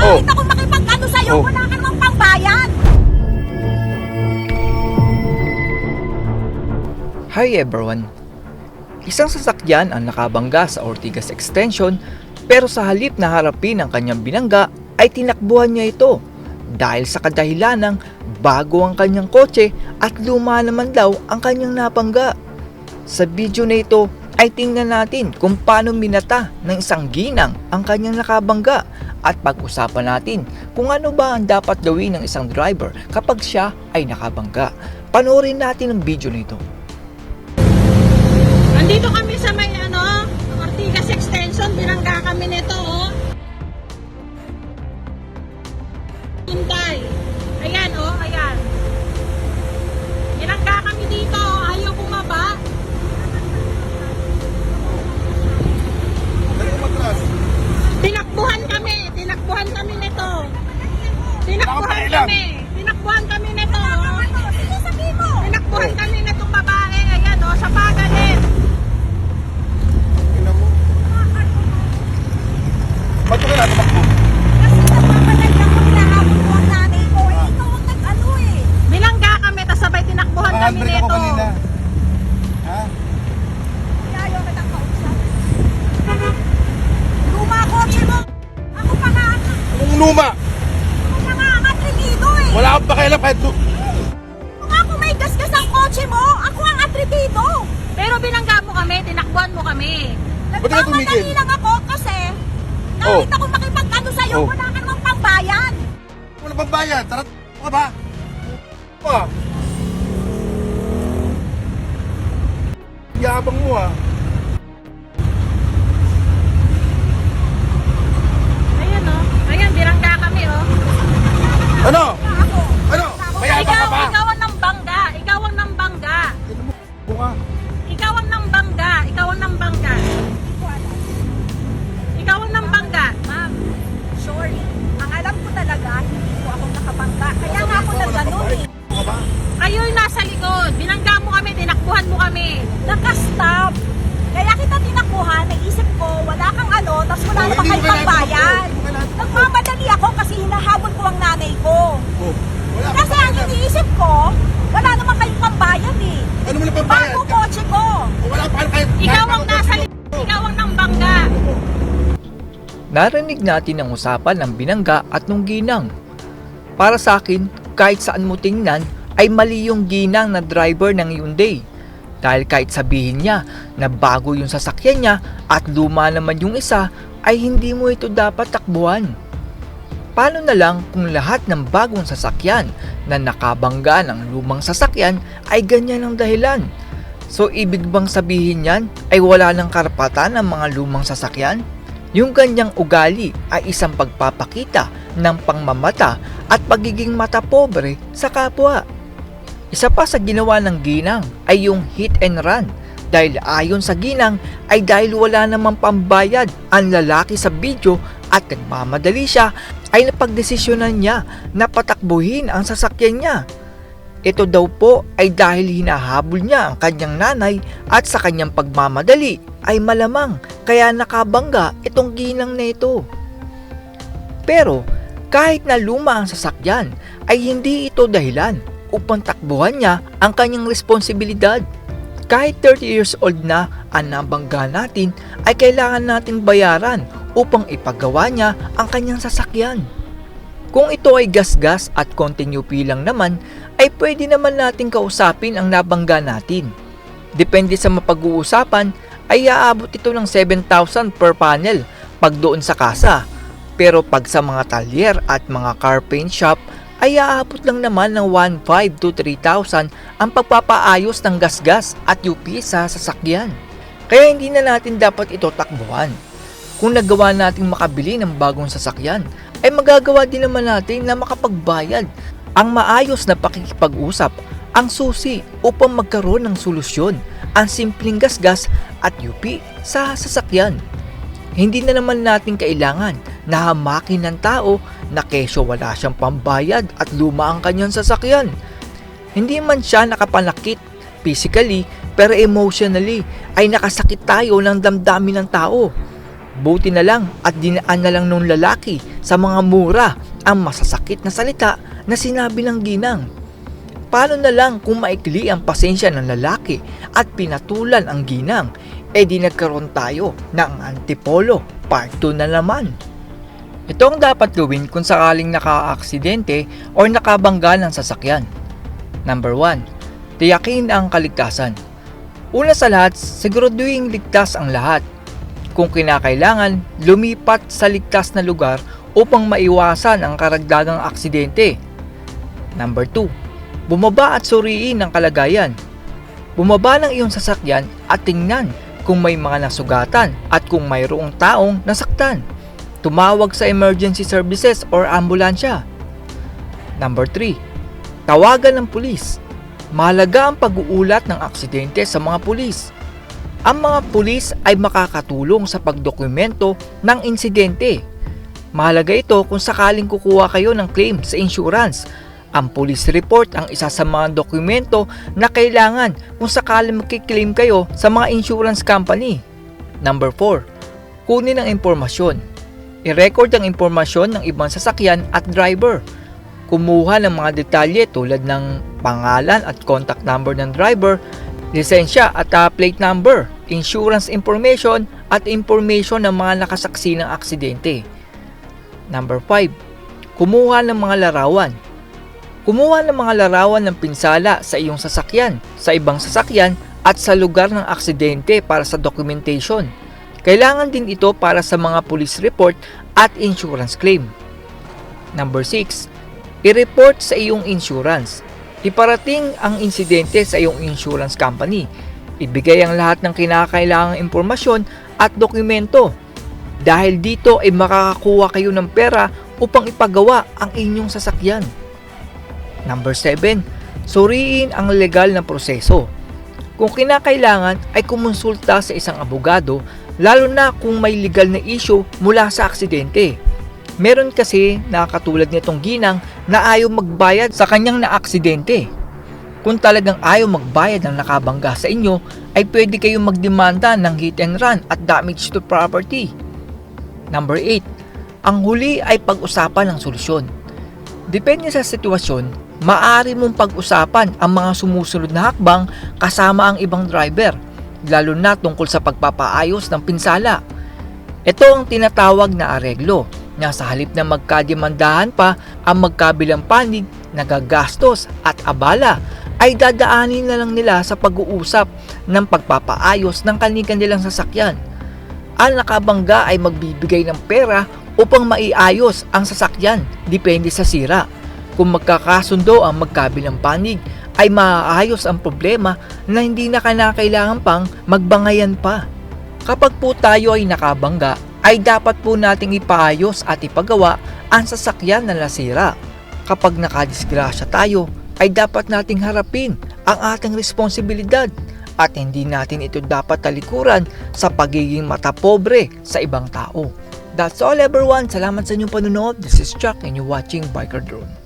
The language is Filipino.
Kahit Oh. ako makipag-ano sa'yo, Oh. wala ka namang pambayad. Hi everyone! Isang sasakyan ang nakabangga sa Ortigas Extension pero sa halip na harapin ang kanyang binangga ay tinakbuhan niya ito dahil sa kadahilanang bago ang kanyang kotse at luma naman daw ang kanyang napangga. Sa video na ito ay tingnan natin kung paano minata ng isang ginang ang kanyang nakabangga at pag-usapan natin kung ano ba ang dapat gawin ng isang driver kapag siya ay nakabangga. Panoorin natin ang video na ito. Nandito kami sa may ano, Ortigas Extension, binangga kami nito, oh. Hyundai. Kami, tinakbuhan kami nito. Tinakbuhan kami, tinakbuhan kami nito, oh. Sige, sabihin mo. Tinakbuhan kami nitong babae, ayan, oh, sa pagalit. Ba't ka na tumakbo? Kasi nagpapadali ako, hinahabol ko ang nanay ko. Eh, ikaw ang nag-ano eh. Binangga kami, tapos sabay tinakbuhan kami ako nito. kanina. Pero binangga mo kami, tinakbuhan mo kami. Ba't ka tumigil? Nagmamadali lang ako kasi Oh. kahit ako makipag-ano sa'yo, Oh. wala ka namang pambayad. Wala pang bayan. Tara, ka ba? Pa. Yabang mo ah. Ayan oh. Ayan, binangga kami oh. Ano? Ako. Ano? Mayabang ka Ikaw, ba? ikaw ang nambangga. Ikaw ang nambangga. Tingnan mo. Bunga. Kami, tinakbuhan mo kami. Nakastop. Kaya kita tinakbuhan, naisip ko, wala kang ano, tapos wala Oh, namang hindi kayo tumakbo. Nagmamadali ako kasi hinahabol ko ang nanay ko. Oh. Wala Kasi ang iniisip ko, wala namang kayong pambayad eh. Ano mo na pang bayan? Bago kotse ko. Wala pa kahit... Ikaw ang nasa likod. Ikaw ang nambangga. Narinig natin ang usapan ng binangga at nung ginang. Para sa akin, kahit saan mo tingnan, ay mali yung ginang na driver ng Hyundai. Dahil kahit sabihin niya na bago yung sasakyan niya at luma naman yung isa, ay hindi mo ito dapat takbuhan. Paano na lang kung lahat ng bagong sasakyan na nakabangga ng lumang sasakyan ay ganyan ang dahilan? So ibig bang sabihin yan ay wala ng karapatan ng mga lumang sasakyan? Yung ganyang ugali ay isang pagpapakita ng pangmamata at pagiging mata pobre sa kapwa. Isa pa sa ginawa ng ginang ay yung hit and run dahil ayon sa ginang ay dahil wala namang pambayad ang lalaki sa video at nagmamadali siya ay napagdesisyonan niya na patakbuhin ang sasakyan niya. Ito daw po ay dahil hinahabol niya ang kanyang nanay at sa kanyang pagmamadali ay malamang kaya nakabangga itong ginang na ito. Pero kahit na luma ang sasakyan ay hindi ito dahilan upang takbuhan niya ang kanyang responsibilidad. Kahit 30 years old na ang nabangga natin ay kailangan nating bayaran upang ipagawa niya ang kanyang sasakyan. Kung ito ay gasgas at konting UP lang naman, ay pwede naman nating kausapin ang nabangga natin. Depende sa mapag-uusapan, ay aabot ito ng 7,000 per panel pag doon sa kasa. Pero pag sa mga talyer at mga car paint shop, ay aabot lang naman ng 1,500 to 3,000 ang pagpapaayos ng gasgas at UP sa sasakyan. Kaya hindi na natin dapat ito takbuhan. Kung nagawa nating makabili ng bagong sasakyan, ay magagawa din naman natin na makapagbayad. Ang maayos na pakikipag-usap ang susi upang magkaroon ng solusyon ang simpleng gasgas at UP sa sasakyan. Hindi na naman natin kailangan na hamakin ng tao na kesyo wala siyang pambayad at luma ang kanyang sasakyan. Hindi man siya nakapanakit physically pero emotionally ay nakasakit tayo ng damdamin ng tao. Buti na lang at dinaan na lang nung lalaki sa mga mura ang masasakit na salita na sinabi ng ginang. Paano na lang kung maikli ang pasensya ng lalaki at pinatulan ang ginang, e di nagkaroon tayo ng antipolo part 2 na naman. Ito ang dapat gawin kung sakaling naka-aksidente o nakabangga ng sasakyan. Number 1. Tiyakin ang kaligtasan. Una sa lahat, siguraduhin ligtas ang lahat. Kung kinakailangan, lumipat sa ligtas na lugar upang maiwasan ang karagdagang aksidente. Number 2. Bumaba at suriin ang kalagayan. Bumaba ng iyong sasakyan at tingnan kung may mga nasugatan at kung mayroong taong nasaktan. Tumawag sa emergency services or ambulansya. Number 3. Tawagan ng pulis. Mahalaga ang pag-uulat ng aksidente sa mga pulis. Ang mga pulis ay makakatulong sa pagdokumento ng insidente. Mahalaga ito kung sakaling kukuha kayo ng claim sa insurance. Ang police report ang isa sa mga dokumento na kailangan kung sakaling magkiklaim kayo sa mga insurance company. Number 4. Kunin ang impormasyon. I-record ang impormasyon ng ibang sasakyan at driver. Kumuha ng mga detalye tulad ng pangalan at contact number ng driver, lisensya at uh, plate number, insurance information at information ng mga nakasaksi ng aksidente. Number 5. Kumuha ng mga larawan. Kumuha ng mga larawan ng pinsala sa iyong sasakyan, sa ibang sasakyan at sa lugar ng aksidente para sa documentation. Kailangan din ito para sa mga police report at insurance claim. Number 6. I-report sa iyong insurance. Iparating ang insidente sa iyong insurance company. Ibigay ang lahat ng kinakailangang impormasyon at dokumento. Dahil dito ay makakakuha kayo ng pera upang ipagawa ang inyong sasakyan. Number 7. Suriin ang legal na proseso. Kung kinakailangan ay kumonsulta sa isang abogado lalo na kung may legal na issue mula sa aksidente. Meron kasi na katulad nitong ginang na ayaw magbayad sa kanyang naaksidente. Kung talagang ayaw magbayad ng nakabangga sa inyo, ay pwede kayong magdemanda ng hit and run at damage to property. Number 8. Ang huli ay pag-usapan ng solusyon. Depende sa sitwasyon, maaari mong pag-usapan ang mga sumusunod na hakbang kasama ang ibang driver, lalo na tungkol sa pagpapaayos ng pinsala. Ito ang tinatawag na areglo na sa halip na magkademandahan pa ang magkabilang panig, nagagastos at abala ay dadaanin na lang nila sa pag-uusap ng pagpapaayos ng kanilang sasakyan. Ang nakabangga ay magbibigay ng pera upang maiayos ang sasakyan depende sa sira. Kung magkakasundo ang magkabilang panig ay maaayos ang problema na hindi na kinakailangan pang magbangayan pa. Kapag po tayo ay nakabangga, ay dapat po nating ipaayos at ipagawa ang sasakyan na nasira. Kapag nakadisgrasya tayo, ay dapat nating harapin ang ating responsibilidad at hindi natin ito dapat talikuran sa pagiging matapobre sa ibang tao. That's all everyone. Salamat sa inyong panunood. This is Chuck and you're watching Biker Drone.